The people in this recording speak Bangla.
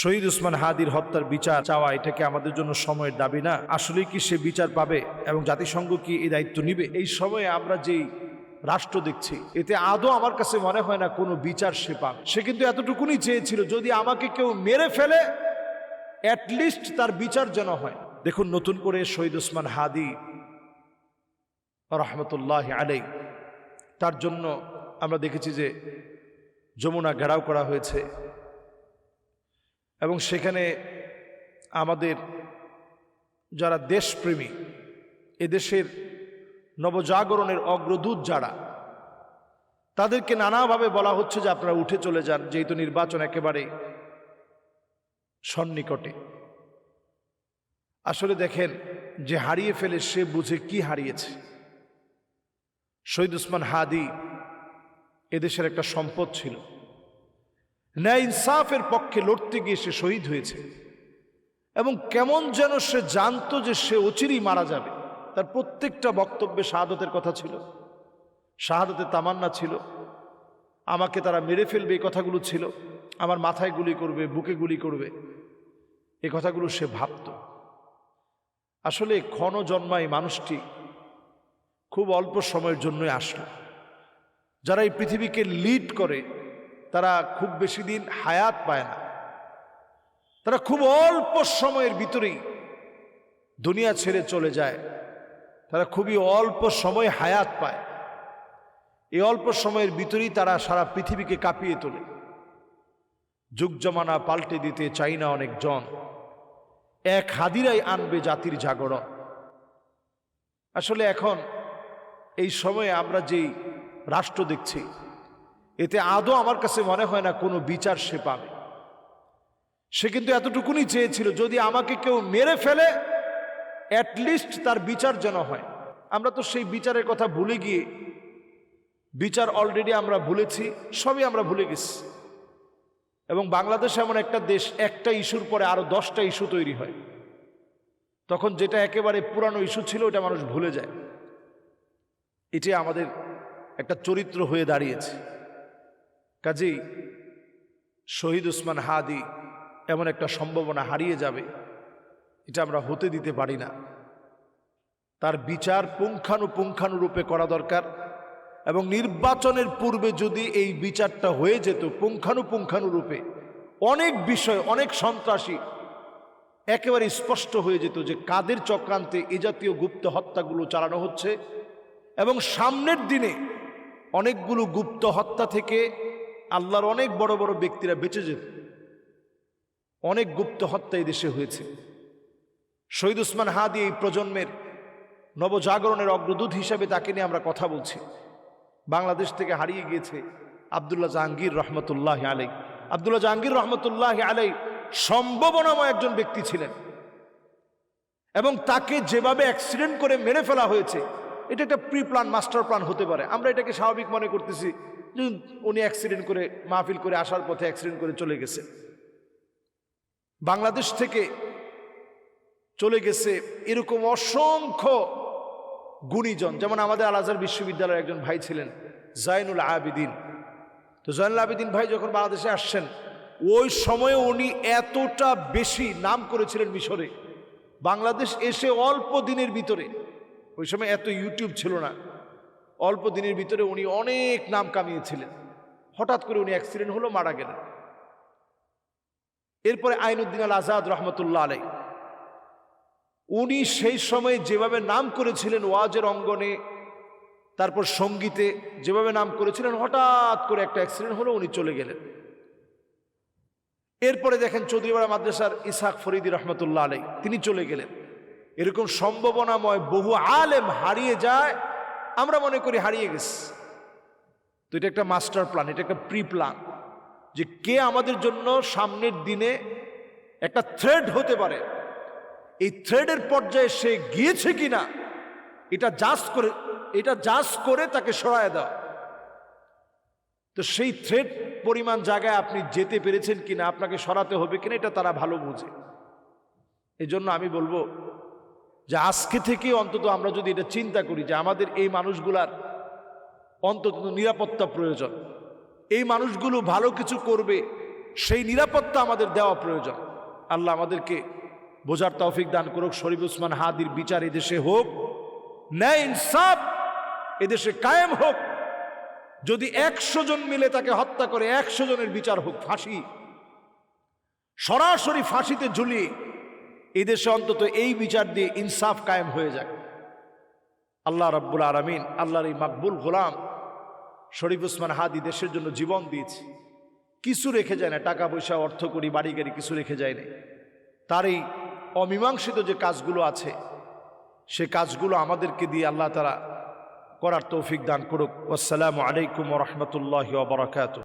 শহীদ উসমান হাদির হত্যার বিচার চাওয়া, এটা কি আমাদের জন্য সময়ের দাবি না? আসলে কি সে বিচার পাবে এবং জাতিসংঘ কি এই দায়িত্ব নিবে? এই সময়ে আমরা যেই রাষ্ট্র দেখছি, এতে আদৌ আমার কাছে মনে হয় না কোনো বিচার সে পাবে। সে কিন্তু এতটুকুনি চেয়েছিল, যদি আমাকে কেউ মেরে ফেলে অ্যাটলিস্ট তার বিচার যেন হয়। দেখুন, নতুন করে শহীদ উসমান হাদি রহমতুল্লাহ আলাই তার জন্য আমরা দেখেছি যে যমুনা ঘেরাও করা হয়েছে। এবং সেখানে আমাদের যারা দেশপ্রেমী, এদেশের নবজাগরণের অগ্রদূত যারা, তাদেরকে নানাভাবে বলা হচ্ছে যে আপনারা উঠে চলে যান, যেহেতু নির্বাচন একেবারে সন্নিকটে। আসলে দেখেন যে হারিয়ে ফেলে সে বুঝে কি হারিয়েছে। শহীদ উসমান হাদি এদেশের একটা সম্পদ ছিল। ন্যায় ইনসাফের পক্ষে লড়তে গিয়ে সে শহীদ হয়েছে। এবং কেমন যেন সে জানতো যে সে অচিরই মারা যাবে। তার প্রত্যেকটা বক্তব্যে শাহাদতের কথা ছিল। শাহাদতের তামান্না ছিল। আমাকে তারা মেরে ফেলবে, এই কথাগুলো ছিল। আমার মাথায় গুলি করবে, বুকে গুলি করবে। এই কথাগুলো সে ভাবত। আসলে ক্ষণ জন্মায় মানুষটি খুব অল্প সময়ের জন্যই আসলো। যারা এই পৃথিবীকে লিড করে তারা খুব বেশি দিন হায়াত পায় না। তারা খুব অল্প সময়ের ভিতরেই দুনিয়া ছেড়ে চলে যায়। তারা খুবই অল্প সময় হায়াত পায়। এই অল্প সময়ের ভিতরেই তারা সারা পৃথিবীকে কাঁপিয়ে তোলে। যুগ জমানা পাল্টে দিতে চাই না অনেক জন এক হাদিরাই আনবে জাতির জাগরণ। আসলে এখন এই সময়ে আমরা যেই রাষ্ট্র দেখছি এতে আদৌ আমার কাছে মনে হয় না কোনো বিচার সে পাবে। সে কিন্তু এতটুকুনি চেয়েছিল, যদি আমাকে কেউ মেরে ফেলে অ্যাটলিস্ট তার বিচার যেন হয়। আমরা তো সেই বিচারের কথা ভুলে গিয়ে, বিচার অলরেডি আমরা ভুলেছি, সবই আমরা ভুলে গেছি। এবং বাংলাদেশ এমন একটা দেশ, একটা ইস্যুর পরে আরও দশটা ইস্যু তৈরি হয়। তখন যেটা একেবারে পুরানো ইস্যু ছিল, ওটা মানুষ ভুলে যায়। এটি আমাদের একটা চরিত্র হয়ে দাঁড়িয়েছে। কাজেই শহীদ উসমান হাদি এমন একটা সম্ভাবনা হারিয়ে যাবে, এটা আমরা হতে দিতে পারি না। তার বিচার পুঙ্খানুপুঙ্খানুরূপে করা দরকার এবং নির্বাচনের পূর্বে যদি এই বিচারটা হয়ে যেত পুঙ্খানুপুঙ্খানুরূপে, অনেক বিষয়, অনেক সন্ত্রাসী একেবারে স্পষ্ট হয়ে যেত যে কাদের চক্রান্তে এ জাতীয় গুপ্ত হত্যাগুলো চালানো হচ্ছে এবং সামনের দিনে অনেকগুলো গুপ্ত হত্যা থেকে আল্লাহর অনেক বড় বড় ব্যক্তিরা বেঁচে যেত। অনেক গুপ্ত হত্যা এই দেশে হয়েছে। শহীদ উসমান হাদি এই প্রজন্মের নবজাগরণের অগ্রদূত হিসাবে তাকে নিয়ে আমরা কথা বলছি। বাংলাদেশ থেকে হারিয়ে গিয়েছে আবদুল্লাহ জাহাঙ্গীর রহমতুল্লাহ আলাই আবদুল্লাহ জাহাঙ্গীর রহমতুল্লাহ আলাই সম্ভাবনাময় একজন ব্যক্তি ছিলেন। এবং তাকে যেভাবে অ্যাক্সিডেন্ট করে মেরে ফেলা হয়েছে, এটা একটা প্রি প্ল্যান মাস্টার প্ল্যান হতে পারে। আমরা এটাকে স্বাভাবিক মনে করতেছি উনি অ্যাক্সিডেন্ট করে মাহফিল করে আসার পথে অ্যাক্সিডেন্ট করে চলে গেছে। বাংলাদেশ থেকে চলে গেছে এরকম অসংখ্য গুণীজন। যেমন আমাদের আলাজার বিশ্ববিদ্যালয়ের একজন ভাই ছিলেন জাইনুল আবিদিন। তো জয়নুল আবিদিন ভাই যখন বাংলাদেশে আসছেন, ওই সময়ে উনি এতটা বেশি নাম করেছিলেন মিশরে। বাংলাদেশ এসে অল্প দিনের ভিতরে। ওই সময় এত ইউটিউব ছিল না। অল্প দিনের ভিতরে উনি অনেক নাম কামিয়েছিলেন। হঠাৎ করে উনি অ্যাক্সিডেন্ট হলো, মারা গেলেন। এরপরে আইনুদ্দিন আল আজাদ রহমতুল্লাহ আলাই উনি সেই সময় যেভাবে নাম করেছিলেন ওয়াজের অঙ্গনে, তারপর সঙ্গীতে যেভাবে নাম করেছিলেন, হঠাৎ করে একটা অ্যাক্সিডেন্ট হলো, উনি চলে গেলেন। এরপরে দেখেন চৌধুরীপাড়া মাদ্রাসার ইসাক ফরিদি রহমতুল্লাহ আলাই তিনি চলে গেলেন। এরকম সম্ভাবনাময় বহু আলেম হারিয়ে যায় আমরা মনে করি হারিয়ে গেছি। তো এটা একটা মাস্টার প্ল্যান এটা একটা প্রি প্ল্যান যে কে আমাদের জন্য সামনের দিনে একটা থ্রেড হতে পারে। এই থ্রেডের পর্যায়ে সে গিয়েছে কিনা, এটা জাজ করে, এটা জাজ করে তাকে সরায় দেওয়া তো সেই থ্রেড পরিমাণ জায়গায় আপনি যেতে পেরেছেন কিনা, আপনাকে সরাতে হবে কিনা, এটা তারা ভালো বুঝে। এই জন্য আমি বলব যে আজকে থেকে অন্তত আমরা যদি এটা চিন্তা করি যে আমাদের এই মানুষগুলার অন্তত নিরাপত্তা প্রয়োজন, এই মানুষগুলো ভালো কিছু করবে, সেই নিরাপত্তা আমাদের দেওয়া প্রয়োজন। আল্লাহ আমাদেরকে বোঝার তৌফিক দান করুক, শরীফ উসমান হাদির বিচার এদেশে হোক, ন্যায় ইনসাফ এদেশে কায়েম হোক। যদি একশো জন মিলে তাকে হত্যা করে, একশো জনের বিচার হোক, ফাঁসি, সরাসরি ফাঁসিতে ঝুলিয়ে এদেশে অন্তত এই বিচার দিয়ে ইনসাফ কায়েম হয়ে যায় আল্লাহ রাব্বুল আলমিন, আল্লাহর এই মাকবুল গোলাম শরীফ উসমান হাদি দেশের জন্য জীবন দিয়েছে। কিছু রেখে যায় না, টাকা পয়সা, অর্থ করি, বাড়ি গাড়ি কিছু রেখে যায় না। তার এই অমীমাংসিত যে কাজগুলো আছে, সে কাজগুলো আমাদেরকে দিয়ে আল্লাহ তারা করার তৌফিক দান করুক। আসসালামু আলাইকুম রহমতুল্লাহ বারাকাতু